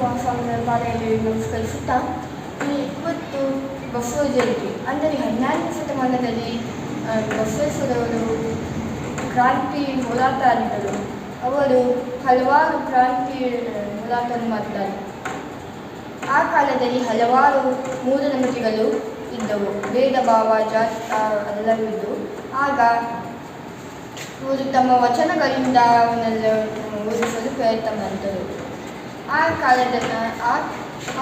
ಚನ್ನಬಸವ ಬಾಳೆಯಲ್ಲಿ ನಮಸ್ಕರಿಸುತ್ತಾ, ಈ ಇವತ್ತು ಬಸವ ಜಯಂತಿ ಅಂದರೆ ಹನ್ನೆರಡನೇ ಶತಮಾನದಲ್ಲಿ ಬಸವೇಶ್ವರವರು ಕ್ರಾಂತಿ ಹೋರಾಟಗಾರರು ಅವರು ಹಲವಾರು ಕ್ರಾಂತಿ ಹೋರಾಟವನ್ನು ಹೋರಾಟ ಮಾಡಿದ್ದಾರೆ. ಆ ಕಾಲದಲ್ಲಿ ಹಲವಾರು ಮೂಢನಂಬಿಕೆಗಳು ಇದ್ದವು. ಭೇದ ಭಾವ, ಜಾತಿ ಎಲ್ಲವಿದ್ದು ಆಗ ಇವರು ತಮ್ಮ ವಚನಗಳಿಂದ ಅವನ್ನೆಲ್ಲ ಓದಿಸಲು ಪ್ರಯತ್ನ ಮಾಡಿದರು. ಆ ಕಾಲದಲ್ಲಿ ಆ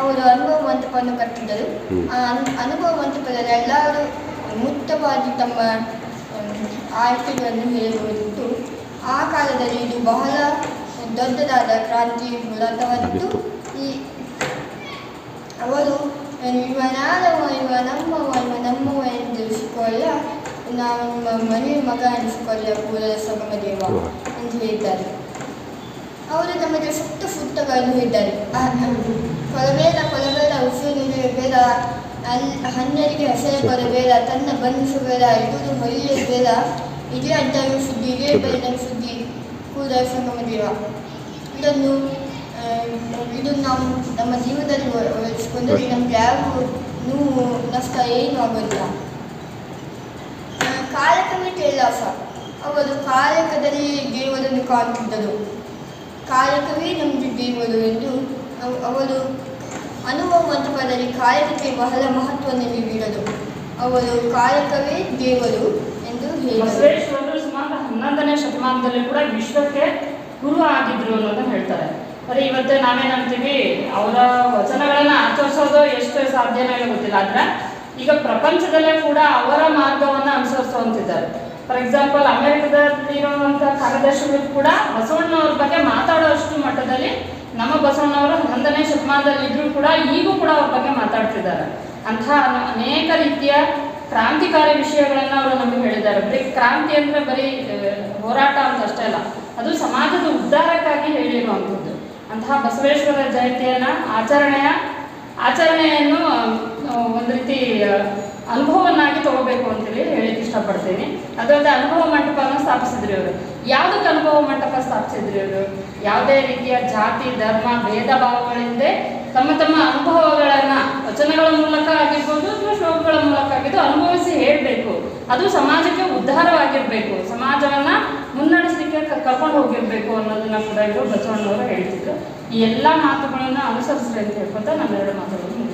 ಅವರು ಅನುಭವ ಮಂಟಪವನ್ನು ಕಟ್ಟಿದ್ದರು. ಆ ಅನ್- ಅನುಭವ ಮಂಟಪದಲ್ಲಿ ಎಲ್ಲರೂ ಮುಕ್ತವಾಗಿ ತಮ್ಮ ಆಯ್ಕೆಗಳನ್ನು ಹೇಳಬಹುದಿತ್ತು ಆ ಕಾಲದಲ್ಲಿ ಇದು ಬಹಳ ದೊಡ್ಡದಾದ ಕ್ರಾಂತಿ ಮೂಲತವಾಗಿತ್ತು ಈ ಅವರು ಇವ ನಾನವ ಇವ ನಮ್ಮವ ಇವ ನಮ್ಮವ ಎಂದು ತಿಳಿಸಿಕೊಳ್ಳ ನಾವು ಮನೆ ಮಗ ಎನಿಸಿಕೊಳ್ಳ ಕೂಡಲ ಸಗಮ ದೇವ ಅಂತ ಹೇಳಿದ್ದಾರೆ. ಅವರು ನಮಗೆ ಸುತ್ತ ಸುತ್ತಗಳನ್ನು ಇದ್ದಾರೆ. ಕೊಲಬೇಡ ಕೊಲಬೇಡ ಉಸಿರು ಬೇಡ ಅಲ್ ಹನ್ನೆರಡಿಗೆ ಹೆಸರು ಬರಬೇಡ ತನ್ನ ಬಂಧಿಸಬೇಡ ಇಡುವುದು ಹೊಯ್ಯ ಬೇಡ ಇದೇ ಅಡ್ಡಾಗಿ ಸುದ್ದಿ ಇದೇ ಬೆಳ್ಳ ಸುದ್ದಿ. ಕೂಡ ಸಂಗಮದಿರ ಇದನ್ನು ಇದು ನಾವು ನಮ್ಮ ಜೀವನದಲ್ಲಿ ಅಳವಡಿಸಿಕೊಂಡ್ರೆ ನಮ್ಗೆ ಯಾವ ನೋವು ನಷ್ಟ ಏನೂ ಆಗೋದಿಲ್ಲ. ಕಾಲಕ್ರಮ ಕೈಲಾಸ ಅವರು ಕಾಲಕದಲ್ಲಿ ದೇವರನ್ನು ಕಾಣುತ್ತಿದ್ದರು. ಕಾಯಕವೇ ನಮಗೆ ದೇವರು ಎಂದು ಅವ್- ಅವರು ಅನುಭವ ಮಂಟಪದಲ್ಲಿ ಕಾಯಕಕ್ಕೆ ಬಹಳ ಮಹತ್ವವನ್ನು ನೀಡಿದರು ಅವರು ಕಾಯಕವೇ ದೇವರು ಎಂದು ಹೇಳಿದರು ಸುಮಾರು ಹನ್ನೊಂದನೇ ಶತಮಾನದಲ್ಲಿ ಕೂಡ ವಿಶ್ವಕ್ಕೆ ಗುರು ಆಗಿದ್ರು ಅನ್ನೋದನ್ನ ಹೇಳ್ತಾರೆ. ಆದರೆ ಇವತ್ತು ನಾವೇನಂತೀವಿ ಅವರ ವಚನಗಳನ್ನ ಆಚರಿಸೋದು ಎಷ್ಟು ಸಾಧ್ಯನೇ ಗೊತ್ತಿಲ್ಲ. ಆದ್ರೆ ಈಗ ಪ್ರಪಂಚದಲ್ಲೇ ಕೂಡ ಅವರ ಮಾರ್ಗವನ್ನ ಅನುಸರಿಸುವಂತಿದ್ದಾರೆ. ಫಾರ್ ಎಕ್ಸಾಂಪಲ್ ಅಮೆರಿಕದಲ್ಲಿರುವಂಥ ಕಾರ್ಯದರ್ಶಿಗಳು ಕೂಡ ಬಸವಣ್ಣವ್ರ ಬಗ್ಗೆ ಮಾತಾಡುವಷ್ಟು ಮಟ್ಟದಲ್ಲಿ ನಮ್ಮ ಬಸವಣ್ಣವರು ಹನ್ನೊಂದನೇ ಶತಮಾನದಲ್ಲಿ ಇದ್ರೂ ಕೂಡ ಈಗೂ ಕೂಡ ಅವ್ರ ಬಗ್ಗೆ ಮಾತಾಡ್ತಿದ್ದಾರೆ. ಅಂತಹ ಅನೇಕ ರೀತಿಯ ಕ್ರಾಂತಿಕಾರಿ ವಿಷಯಗಳನ್ನ ಅವರು ನಮಗೆ ಹೇಳಿದ್ದಾರೆ. ಬರೀ ಕ್ರಾಂತಿ ಅಂದ್ರೆ ಬರೀ ಹೋರಾಟ ಅಂತ ಅಷ್ಟೇ ಅಲ್ಲ, ಅದು ಸಮಾಜದ ಉದ್ಧಾರಕ್ಕಾಗಿ ಹೇಳಿರುವಂಥದ್ದು. ಅಂತಹ ಬಸವೇಶ್ವರ ಜಯಂತಿಯನ್ನ ಆಚರಣೆಯ, ಆಚರಣೆಯನ್ನು ಒಂದು ರೀತಿ ಅನುಭವವನ್ನಾಗಿ ತಗೋಬೇಕು ಅಂತೇಳಿ ಹೇಳಿಕ್ಕೆ ಇಷ್ಟಪಡ್ತೀನಿ. ಅದಲ್ಲದೆ ಅನುಭವ ಮಂಟಪವನ್ನು ಸ್ಥಾಪಿಸಿದ್ರಿ ಅವರು. ಯಾವುದಕ್ಕೆ ಅನುಭವ ಮಂಟಪ ಸ್ಥಾಪಿಸಿದ್ರಿ ಅವರು? ಯಾವುದೇ ರೀತಿಯ ಜಾತಿ, ಧರ್ಮ, ಭೇದ ಭಾವಗಳಿಂದ ತಮ್ಮ ತಮ್ಮ ಅನುಭವಗಳನ್ನು, ವಚನಗಳ ಮೂಲಕ ಆಗಿರ್ಬೋದು ಅಥವಾ ಶ್ಲೋಕಗಳ ಮೂಲಕ ಆಗಿದ್ದು ಅನುಭವಿಸಿ ಹೇಳಬೇಕು. ಅದು ಸಮಾಜಕ್ಕೆ ಉದ್ಧಾರವಾಗಿರಬೇಕು. ಸಮಾಜವನ್ನ ಮುನ್ನಡೆಸಲಿಕ್ಕೆ ಕರ್ಕೊಂಡು ಹೋಗಿರ್ಬೇಕು ಅನ್ನೋದನ್ನ ಕೂಡ ಇವರು ಬಸವಣ್ಣವರು ಹೇಳ್ತಿದ್ರು. ಈ ಎಲ್ಲ ಮಾತುಗಳನ್ನ ಅನುಸರಿಸ್ರಿ ಅಂತ ಹೇಳ್ಕೊತ ನಾನು ಎರಡು ಮಾತುಗಳನ್ನು